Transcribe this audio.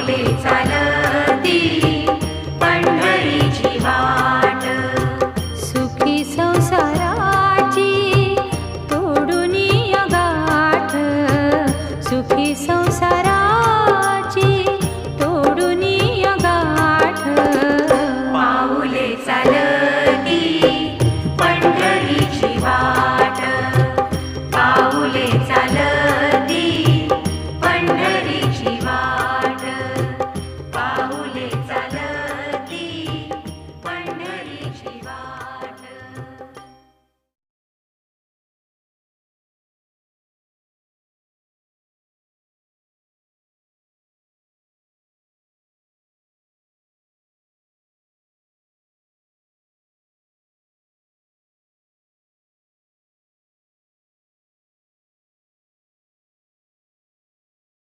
पुढे वाट. सुखी संसाराची तोडून गाठ. सुखी संसार